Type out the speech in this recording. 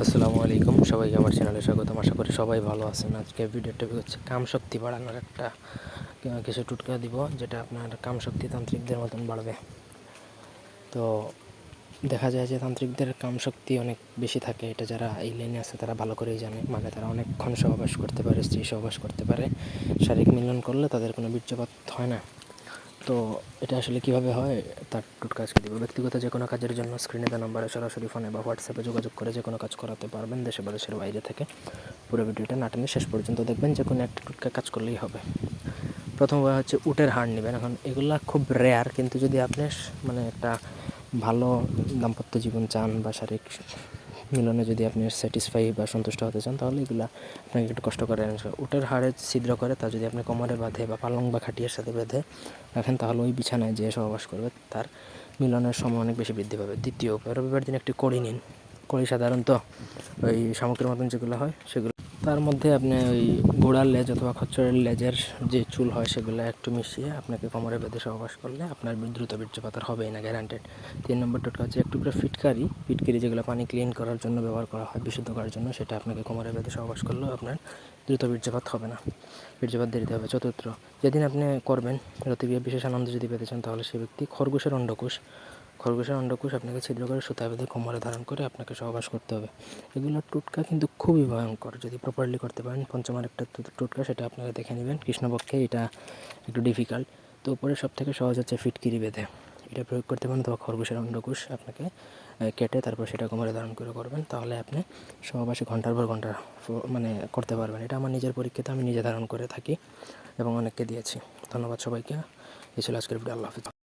আসসালামু আলাইকুম। সবাইকে আমার চ্যানেলে স্বাগতম। আশা করি সবাই ভালো আছেন। আজকে ভিডিও টপিক হচ্ছে কাম শক্তি বাড়ানোর একটা কিছু টুটকা দিব, যেটা আপনার কাম শক্তি তান্ত্রিকদের মতন বাড়বে। তো দেখা যায় যে তান্ত্রিকদের কাম শক্তি অনেক বেশি থাকে। এটা যারা এই লাইনে আছে, তারা ভালো করেই জানে। মানে তারা অনেকক্ষণ সহবাস করতে পারে, স্ত্রী সহবাস করতে পারে। শারীরিক মিলন করলে তাদের কোনো বীর্যপাত হয় না। তো এটা আসলে কীভাবে হয়? তার টুটকা আজকে দিব। ব্যক্তিগত যে কোনো কাজের জন্য স্ক্রিনে দেওয়া নাম্বারে সরাসরি ফোনে বা হোয়াটসঅ্যাপে যোগাযোগ করে যে কোনো কাজ করাতে পারবেন দেশে বা দেশের বাইরে থেকে। পুরো ভিডিওটা নাটেনে শেষ পর্যন্ত দেখবেন যে কোনো একটা টুটকা কাজ করলেই হবে। প্রথম হচ্ছে উটের হাড় নেবেন। এখন এগুলা খুব রেয়ার কিন্তু যদি আপনি মানে একটা ভালো দাম্পত্য জীবন চান বা শারীরিক মিলনে যদি আপনি স্যাটিসফাই বা সন্তুষ্ট হতে চান, তাহলে এগুলো আপনাকে একটু কষ্ট করে উটের হাড়ে ছিদ্র করে, তা যদি আপনি কোমরে বাঁধে বা পালং বা খাটিয়ার সাথে বেঁধে রাখেন, তাহলে ওই বিছানায় যে সহবাস করবে। তার মিলনের সময় অনেক বেশি বৃদ্ধি পাবে। দ্বিতীয়, রবিবার দিন একটি কড়ি নিন। কড়ি সাধারণত ওই সামগ্রীর মতন যেগুলো হয়, সেগুলো তার মধ্যে আপনি ওই ঘোড়ার লেজ অথবা খচ্চরের লেজের যে চুল হয় সেগুলো একটু মিশিয়ে আপনাকে কোমরে বেঁধে সহবাস করলে আপনার দ্রুত বীর্যপাত আর হবেই না গ্যারান্টেড তিন নম্বর টোটকা হচ্ছে একটু করে ফিটকারি। ফিটকারি যেগুলো পানি ক্লিন করার জন্য ব্যবহার করা হয়, বিশুদ্ধ করার জন্য, সেটা আপনাকে কোমরে বেঁধে সহবাস করলেও আপনার দ্রুত বীর্যপাত হবে না। বীর্যপাত দেরিতে হবে। চতুর্থ, যেদিন আপনি করবেন রতিক্রিয়া বিশেষ আনন্দ যদি পেতে চান তাহলে সে ব্যক্তি খরগোশের অন্ডকোষ খরগোশের অন্ডকোষ আপনাকে ছিদ্র করে সুতা বেঁধে কোমরে ধারণ করে আপনাকে সহবাস করতে হবে। এগুলোর টুটকা কিন্তু খুবই ভয়ঙ্কর। যদি প্রপারলি করতে পারেন পঞ্চমার একটা টুটকা সেটা আপনারা দেখে নেবেন। কৃষ্ণপক্ষে এটা একটু ডিফিকাল্ট তো উপরে সব থেকে সহজ হচ্ছে ফিটকিরি বেঁধে। এটা প্রয়োগ করতে পারেন অথবা খরগোশের অন্ডকোষ আপনাকে কেটে তারপর সেটা কোমরে ধারণ করে করবেন। তাহলে আপনি সহবাসে ঘণ্টার পর ঘণ্টা মানে করতে পারবেন। এটা আমার নিজের পরীক্ষাতে আমি নিজে ধারণ করে থাকি এবং অনেককে দিয়েছি। ধন্যবাদ সবাইকে। এই ছিল আজকের ভিডিও আল্লাহ হাফিজ।